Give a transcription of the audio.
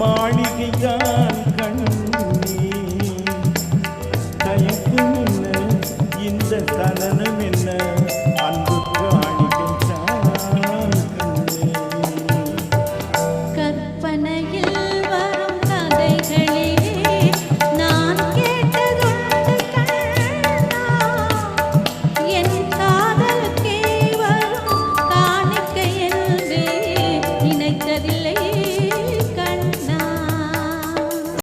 மாளிகையான் கண்ணி தயக்கும் என்ன இந்த தனனம் என்ன அன்பு கற்பனையில் வரும் கதைகளே நினைத்ததில்லையே.